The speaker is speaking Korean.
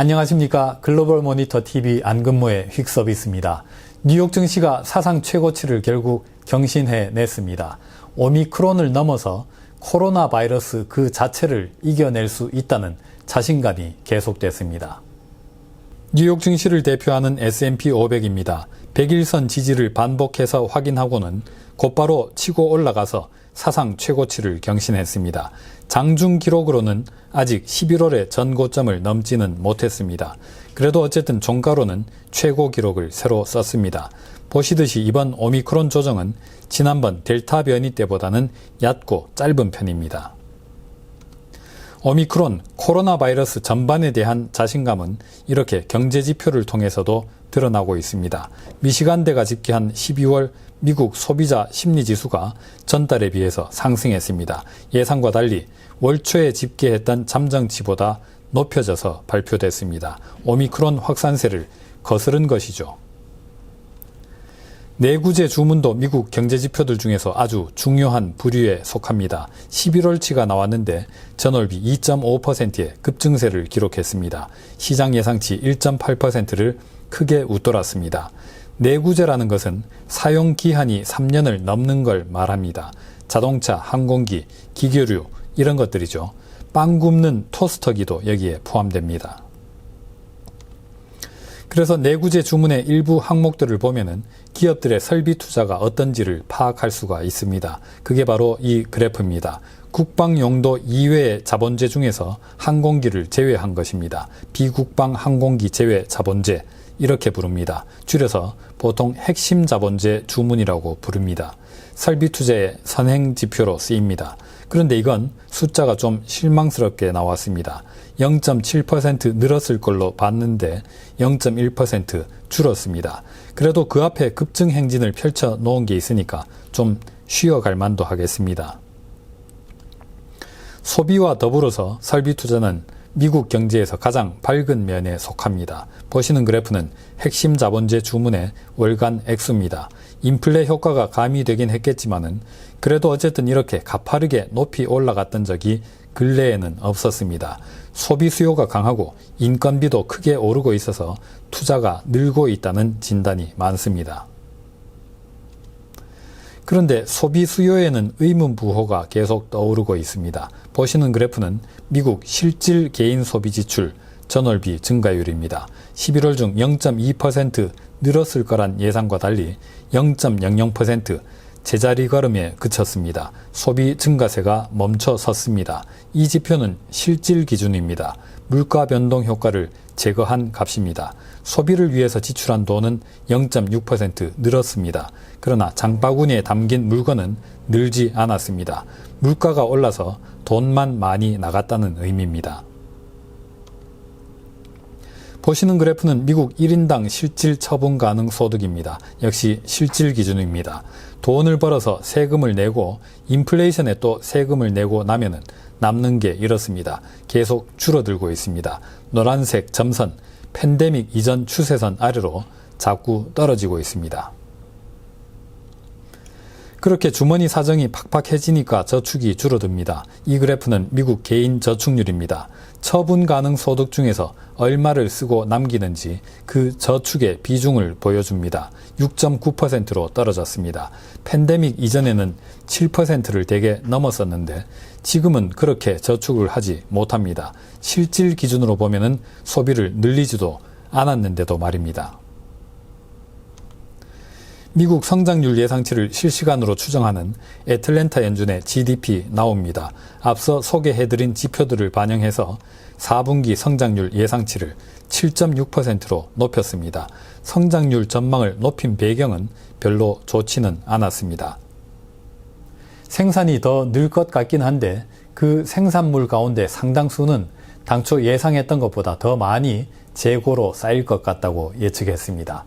안녕하십니까. 글로벌 모니터 TV 안근모의 휙 서비스입니다. 뉴욕 증시가 사상 최고치를 결국 경신해 냈습니다. 오미크론을 넘어서 코로나 바이러스 그 자체를 이겨낼 수 있다는 자신감이 계속됐습니다. 뉴욕 증시를 대표하는 S&P 500입니다. 100일선 지지를 반복해서 확인하고는 곧바로 치고 올라가서 사상 최고치를 경신했습니다. 장중 기록으로는 아직 11월의 전고점을 넘지는 못했습니다. 그래도 어쨌든 종가로는 최고 기록을 새로 썼습니다. 보시듯이 이번 오미크론 조정은 지난번 델타 변이 때보다는 얕고 짧은 편입니다. 오미크론 코로나 바이러스 전반에 대한 자신감은 이렇게 경제 지표를 통해서도 드러나고 있습니다. 미시간대가 집계한 12월 미국 소비자 심리 지수가 전달에 비해서 상승했습니다. 예상과 달리 월 초에 집계했던 잠정치보다 높여져서 발표됐습니다. 오미크론 확산세를 거스른 것이죠. 내구재 주문도 미국 경제 지표들 중에서 아주 중요한 부류에 속합니다. 11월치가 나왔는데 전월비 2.5%의 급증세를 기록했습니다. 시장 예상치 1.8%를 크게 웃돌았습니다. 내구재라는 것은 사용 기한이 3년을 넘는 걸 말합니다. 자동차, 항공기, 기계류 이런 것들이죠. 빵 굽는 토스터기도 여기에 포함됩니다. 그래서 내구재 주문의 일부 항목들을 보면은 기업들의 설비 투자가 어떤지를 파악할 수가 있습니다. 그게 바로 이 그래프입니다. 국방 용도 이외의 자본재 중에서 항공기를 제외한 것입니다. 비국방 항공기 제외 자본재 이렇게 부릅니다. 줄여서 보통 핵심 자본재 주문이라고 부릅니다. 설비 투자의 선행 지표로 쓰입니다. 그런데 이건 숫자가 좀 실망스럽게 나왔습니다. 0.7% 늘었을 걸로 봤는데 0.1% 줄었습니다. 그래도 그 앞에 급증 행진을 펼쳐 놓은 게 있으니까 좀 쉬어갈 만도 하겠습니다. 소비와 더불어서 설비 투자는 미국 경제에서 가장 밝은 면에 속합니다. 보시는 그래프는 핵심 자본재 주문의 월간 액수입니다. 인플레 효과가 가미되긴 했겠지만은 그래도 어쨌든 이렇게 가파르게 높이 올라갔던 적이 근래에는 없었습니다. 소비 수요가 강하고 인건비도 크게 오르고 있어서 투자가 늘고 있다는 진단이 많습니다. 그런데 소비 수요에는 의문 부호가 계속 떠오르고 있습니다. 보시는 그래프는 미국 실질 개인 소비 지출 전월비 증가율입니다. 11월 중 0.2% 늘었을 거란 예상과 달리 0.00% 제자리 걸음에 그쳤습니다. 소비 증가세가 멈춰 섰습니다. 이 지표는 실질 기준입니다. 물가 변동 효과를 제거한 값입니다. 소비를 위해서 지출한 돈은 0.6% 늘었습니다. 그러나 장바구니에 담긴 물건은 늘지 않았습니다. 물가가 올라서 돈만 많이 나갔다는 의미입니다. 보시는 그래프는 미국 1인당 실질 처분 가능 소득입니다. 역시 실질 기준입니다. 돈을 벌어서 세금을 내고 인플레이션에 또 세금을 내고 나면은 남는 게 이렇습니다. 계속 줄어들고 있습니다. 노란색 점선, 팬데믹 이전 추세선 아래로 자꾸 떨어지고 있습니다. 그렇게 주머니 사정이 팍팍해지니까 저축이 줄어듭니다. 이 그래프는 미국 개인 저축률입니다. 처분 가능 소득 중에서 얼마를 쓰고 남기는지 그 저축의 비중을 보여줍니다. 6.9%로 떨어졌습니다. 팬데믹 이전에는 7%를 대개 넘었었는데 지금은 그렇게 저축을 하지 못합니다. 실질 기준으로 보면은 소비를 늘리지도 않았는데도 말입니다. 미국 성장률 예상치를 실시간으로 추정하는 애틀랜타 연준의 GDP 나옵니다. 앞서 소개해드린 지표들을 반영해서 4분기 성장률 예상치를 7.6%로 높였습니다. 성장률 전망을 높인 배경은 별로 좋지는 않았습니다. 생산이 더 늘 것 같긴 한데 그 생산물 가운데 상당수는 당초 예상했던 것보다 더 많이 재고로 쌓일 것 같다고 예측했습니다.